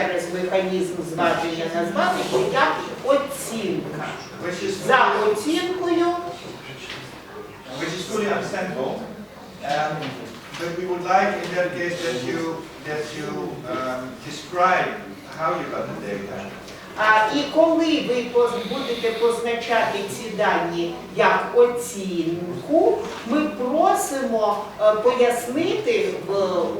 через механізм зваження на зваження, як оцінка. За оцінкою which is fully understandable. Um, but we would like in that case that you that you um, describe how you got the data. А, і коли ви будете позначати ці дані як оцінку, просимо е, пояснити в,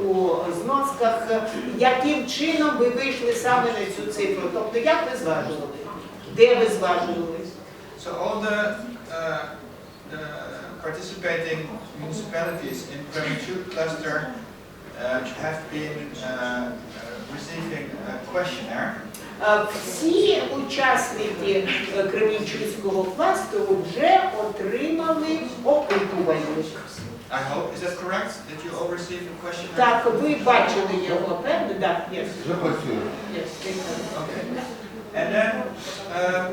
у зносках, е, яким чином ви вийшли саме на цю цифру. Тобто, як ви зважували? Де ви зважували? So all the, uh, the participating municipalities in Premature cluster uh, have been uh, uh, receiving a questionnaire. Е, Всі учасники е, Кременчуцького кластеру вже отримали опитувальник. I hope, is that correct? Did you all receive a questionnaire? Так, ви бачили його, певно? Так, yes. Вже працює. Yes, they have. Okay. And then um,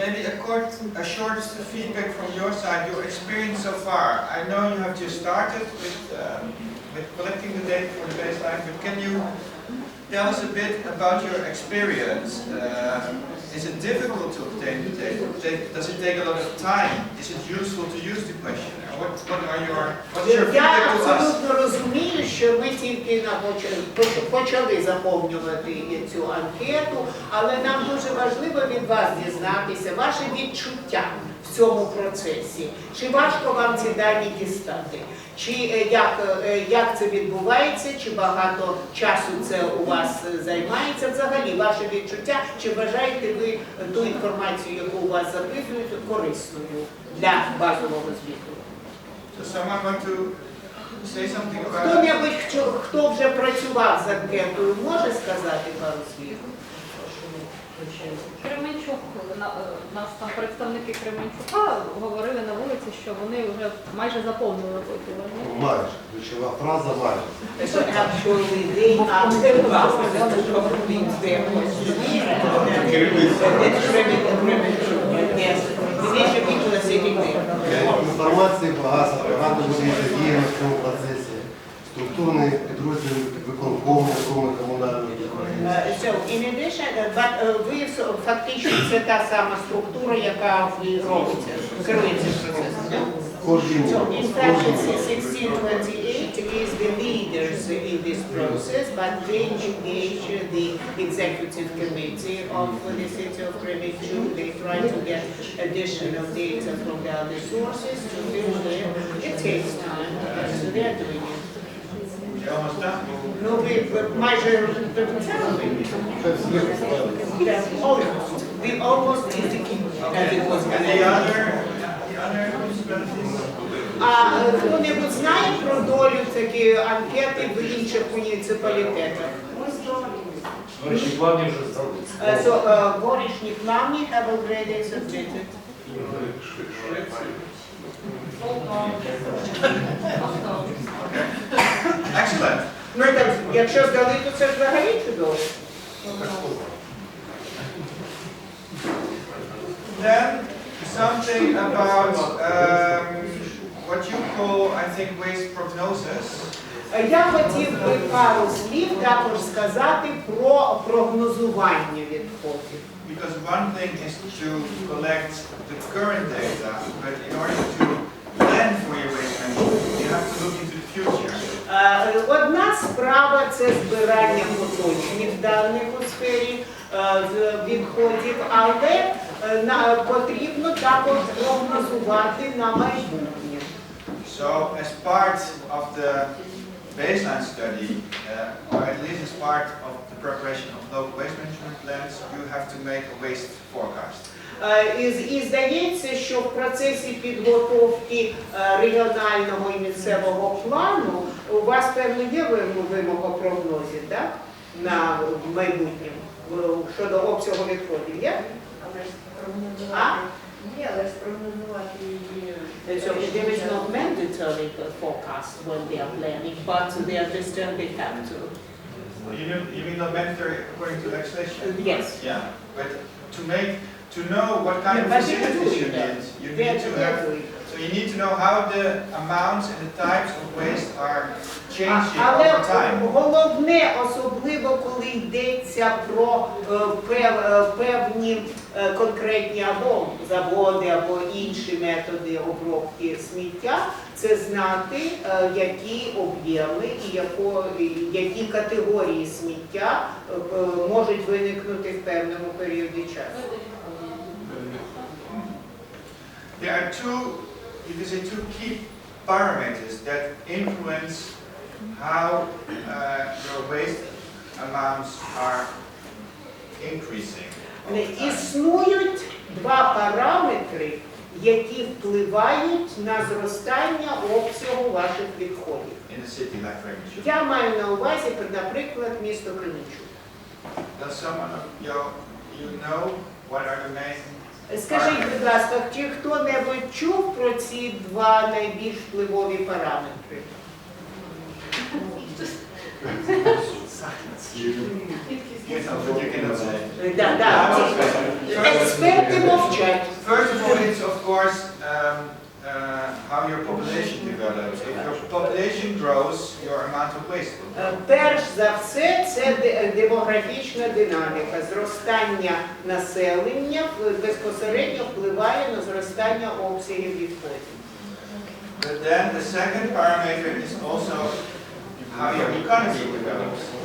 maybe a, short, a short feedback from your side, your experience so far. I know you have just started with, um, with collecting the data for the baseline, but can you tell us a bit about your experience? Uh, is it difficult to obtain the data? Take- Does it take a lot of time? Is it useful to use the questionnaire? What, what are your, what's your Я feedback to us? абсолютно розумію, що ми тільки почали заповнювати цю анкету, але нам дуже важливо від вас дізнатися ваше відчуття в цьому процесі. Чи важко вам ці дані дістати? Чи е, як, е, як це відбувається, чи багато часу це у вас е, займається? Взагалі, ваше відчуття, чи вважаєте ви ту інформацію, яку у вас записують, корисною для базового звіту? So someone want to say something about it? Хто-небудь, хто, хто вже працював з анкетою, може сказати пару слів? Кременчук, на- е, нас там представники Кременчука говорили на вулиці, що вони вже майже заповнили опитування. Майже. Ключова фраза майже. So actually they asked the complete their Yes, the people are sitting there. Інформації багатств багато буде задіяно в цьому процесі. Структурний підрозділ виконкому, якому комунальної So in addition, but uh, ви фактично це та сама структура, яка ви робите, керується процесом. Кожен. So in fact, it's 1628 is the leaders in this process, but they engage the executive committee of the city of Kremenchuk. They try to get additional data from the other sources to build it. It takes time, so they're doing it. You're almost done. Ну, ви ви майже до кінця робите? Yeah, almost. We almost did the key, as it was And the other, the other municipalities? А хто-небудь знає про долю такі анкети в інших муніципалітетах? Наші плани вже So, uh, горішні плавні have already submitted. Excellent. Ну, так, якщо здали, то це ж взагалі чудово. Then something about um, what you call, I think, waste prognosis. Е, Я хотів би пару слів також сказати про прогнозування відходів. Because one thing is to collect the current data, but in order to plan for your waste management, you have to look into the future. Е, Одна справа це збирання поточних даних у сфері е, з відходів, але е, потрібно також прогнозувати на майбутнє. So as part of the baseline study, uh, or at least as part of the preparation of local waste management plans, you have to make a waste forecast. Е, І, і здається, що в процесі підготовки е, регіонального і місцевого плану у вас певно є вимога прогнозів, так? На майбутнє щодо обсягу відходів, є? Але ж А? прогнозувати. Ні, але ж прогнозувати її. And so there is no mandatory forecast when they are planning, but they understand they have to. You mean, you mean not mandatory according to legislation? Yes. Yeah, but to make, to know what kind of But they are facilities you doing that. need, you They are need to they are have doing it. So you need to know how the amounts and the types of waste are changing Але over time. головне, особливо коли йдеться про е, пев- е, певні е, конкретні або заводи, або інші методи обробки сміття, це знати, е, які об'єми і які категорії сміття е, е, можуть виникнути в певному періоді часу. There are two, you can say two key parameters that influence how uh, your waste amounts are increasing. Існують два параметри, які впливають на зростання обсягу ваших відходів. Я маю на увазі, наприклад, місто main Скажіть, будь ласка, чи хто-небудь чув про ці два найбільш впливові параметри? Yes, but you cannot say. Е, Да, да. Експерти мовчать. First of all, it's of course um, uh, how your population develops. If your population grows, your amount of waste will Е, grow. Перш за все, це де- демографічна динаміка. Зростання населення е, безпосередньо впливає на зростання обсягів відходів. But then the second parameter is also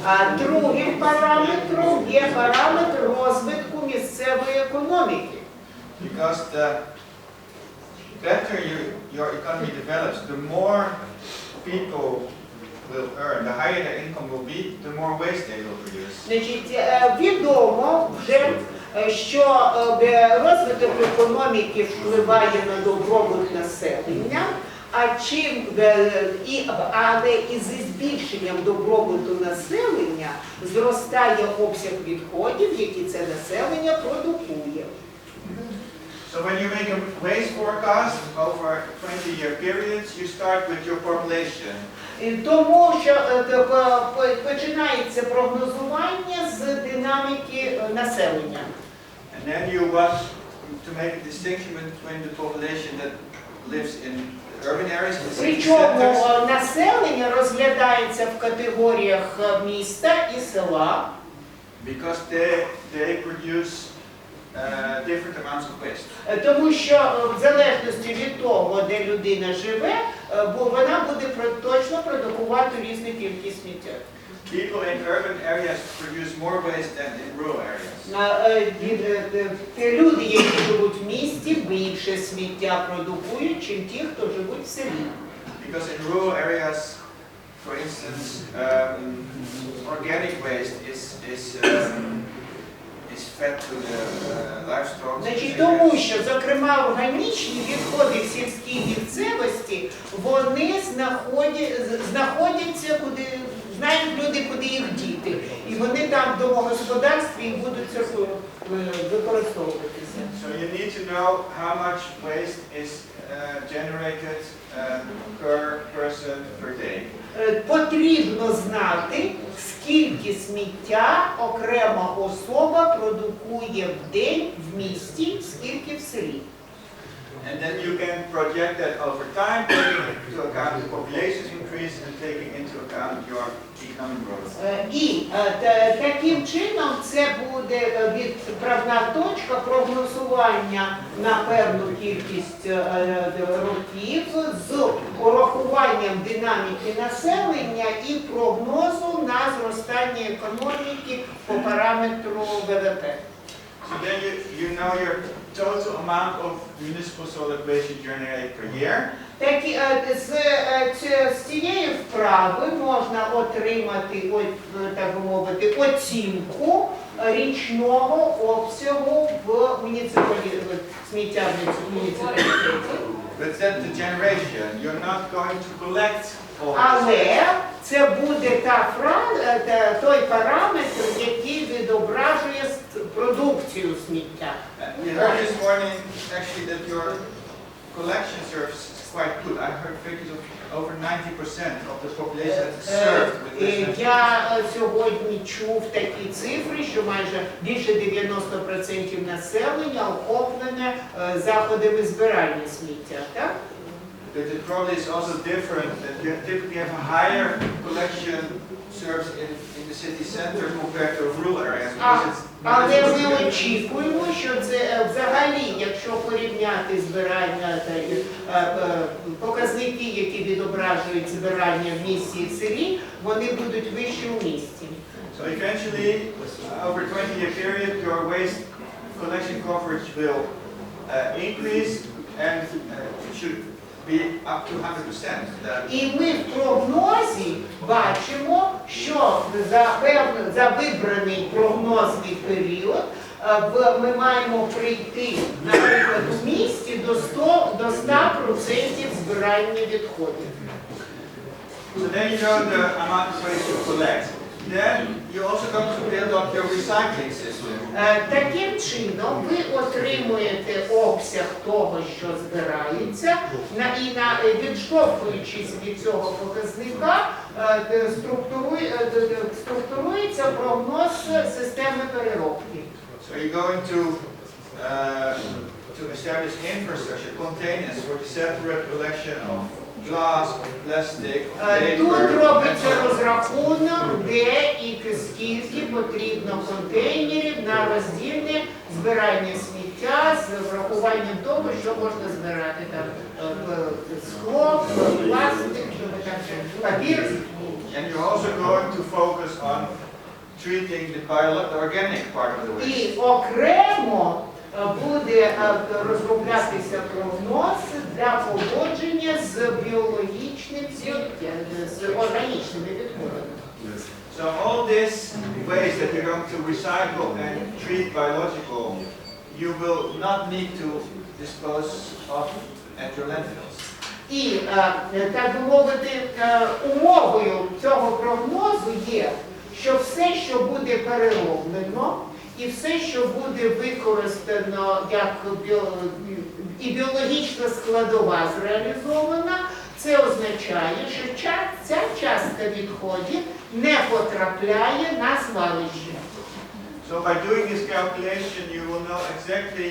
А другим параметром є параметр розвитку місцевої економіки. Because the better you, your economy develops, the more people will earn, the higher their income will be, the more waste they will produce. Значить, е, відомо вже, е, що е, розвиток економіки впливає на добробут населення, а чим е, і але із збільшенням добробуту населення зростає обсяг відходів, які це населення продукує. So when you make a waste forecast over 20-year periods, you start with your population. Тому що е, починається прогнозування з динаміки е, населення. And then you want to make a distinction between the population that lives in Причому е, населення розглядається в категоріях е, міста і села, because they, they produce uh, different amounts of waste. тому що в залежності від того, де людина живе, бо вона буде точно продукувати різну кількість сміття. People in urban areas produce more waste than in rural areas. На, е, ді- е, е, Люди, які живуть в місті, більше сміття продукують, чим ті, хто живуть в селі. Because in rural areas, for instance, um, organic waste is, is, um, is fed to the uh, livestock. Значить, тому що, зокрема, органічні відходи в сільській місцевості, вони знаходять, знаходяться куди, знають люди, куди їх діти. І вони там в домогосподарстві і будуть це е, використовуватися. So you need to know how much waste is uh, generated um, per person per day. Е, Потрібно знати, скільки сміття окрема особа продукує в день в місті, скільки в селі. And then you can project that over time, taking into account the population increase and taking into account your economic growth. Е, І е, таким чином це буде е, відправна точка прогнозування на певну кількість е, років з урахуванням динаміки населення і прогнозу на зростання економіки по параметру ВВП. So then you, you know your total amount of municipal solid waste you generate per year. Так, е, з, е, з цієї вправи можна отримати, от, е, так мовити, оцінку річного обсягу в муніципалі... сміття в муніципалітеті. That's the generation. You're not going to collect all. Але це буде та фра... та- той параметр, який відображує продукцію сміття. Uh, We heard this morning actually that your collection service is quite good. I heard figures of over 90% of the population that is Е, served with е, this. Я е, сьогодні чув такі цифри, що майже більше 90% населення охоплене е, заходами збирання сміття. Так? but it probably is also different, that you typically have a higher collection service in, in the city center compared to rural areas. А, because it's- але ми очікуємо, що це е, взагалі, якщо порівняти збирання та е, е, показники, які відображують збирання в місті і в селі, вони будуть вищі у місті. So eventually, over a 20-year period, your waste collection coverage will uh, increase and uh, it should be up to 100%. That- І ми в прогнозі бачимо, що за певний, за вибраний прогнозний період е, ми маємо прийти, наприклад, у місті до 100 до 100% збирання відходів. So then you know the amount of waste you collect. Then you also come to build up your recycling system. Таким чином ви отримуєте обсяг того, що збирається, на- і на е, відштовхуючись від цього показника, е, е, структурується прогноз системи переробки. So you're going to, uh, to establish infrastructure, containers for the separate collection of glass, plastic, Е, Тут робиться розрахунок, де і скільки потрібно контейнерів на роздільне збирання сміття з врахуванням того, що можна збирати там е, е, скло, пластик, що ви там ще, папір. And you're also going to focus on treating the biolo- the organic part of the waste. І окремо е, буде е, розроблятися прогноз для поводження з біологічним сміттям, з органічними відходами. So all this waste that you're going to recycle and treat biological, you will not need to dispose of at your landfills. І, е, так би мовити, е, умовою цього прогнозу є, що все, що буде перероблено, і все, що буде використано як і біологічна складова зреалізована, це означає, що ця частка відходів не потрапляє на звалище. So by doing this calculation, you will know exactly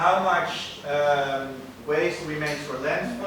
how much um, waste remains for landfill